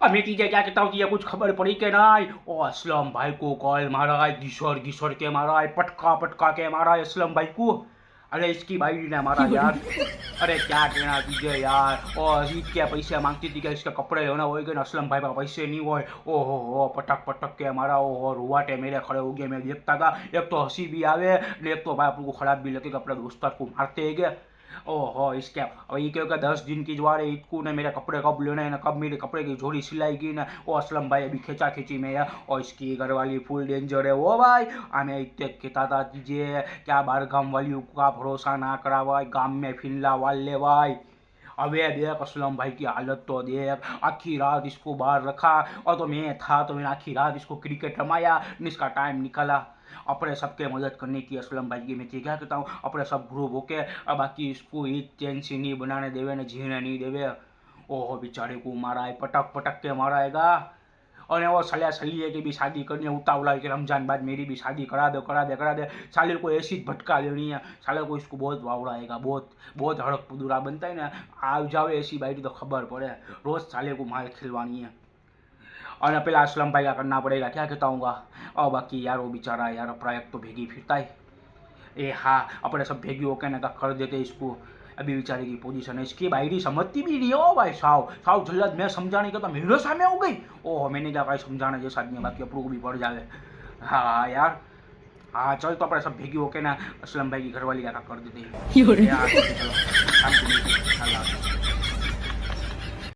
अमित जी क्या कहता हूँ कि ये कुछ खबर पड़ी के नहीं? ओ असलम भाई को कॉल मारा है घिसर घिसर के मारा है पटका पटका के मारा है असलम भाई को। अरे इसकी भाई ने मारा यार। अरे क्या कहना तुझे यार। और ईद के पैसे मांगती थी कि इसके कपड़े लेना हो गए असलम भाई पास पैसे नहीं हुए। ओहो हो पटक पटक के मारा। ओहो रुवाटे मेरे खड़े हो गए मैं देखता था। एक तो हँसी भी आवे ने एक तो भाई अपन को खराब भी लगे कि अपने दोस्त को मारते गए। ओहो इसके अब ये क्या दस दिन की ज्वार है, इतकू ने मेरे कपड़े कब लेने हैं, ना कब मेरे कपड़े की सिलाई की ना। ओ, असलम भाई, अभी खींचा खींची में है और इसकी घर वाली फुल डेंजर है। वो भाई हमें इतने कहता था क्या बार गाँव वाली का भरोसा ना करा भाई गाँव में फिनला वाले, भाई। अबे देख असलम भाई की हालत तो देख आखी रात इसको बाहर रखा, और तो मैं था तो मैंने आखी रात इसको क्रिकेट रमाया इसका टाइम निकाला। अपने सबके मदद करने की असलम भाई की मैं क्या कहता हूँ, अपने सब ग्रुप होके अब बाकी इसको एक चैन नहीं बनाने देवे, ना जीने नहीं देवे। ओहो, बेचारे को मारा है पटक पटक के माराएगा और वो सलिया सलिए की भी शादी करनी है उतावला है कि रमज़ान बाद मेरी भी शादी करा दो करा दे करा दे साले को ऐसी भटका लेनी है साले को इसको बहुत वावड़ाएगा बहुत बहुत हड़क पुदूरा बनता है ना आ जाओ ऐसी बाइट तो खबर पड़े रोज साले को माल खिलवानी है और पेला असलम भाई का करना पड़ेगा क्या कहता हूँ और बाकी यार वो बेचारा यार प्रायक तो भेगी फिरता है ए हाँ अपने सब भेगी होके ना कर देते इसको अभी बेचारे की पोजीशन है। इसकी भाई समझती भी नहीं हो भाई साहु साहु जल्द मैं समझाने के तो मेरे सामने हो गई। ओह मैंने क्या भाई समझाने जैसा नहीं है, बाकी अपनों को भी पड़ जाए हाँ यार। हाँ चल तो अपने सब भेगी होके ना असलम भाई की घरवाली का कर देते हैं।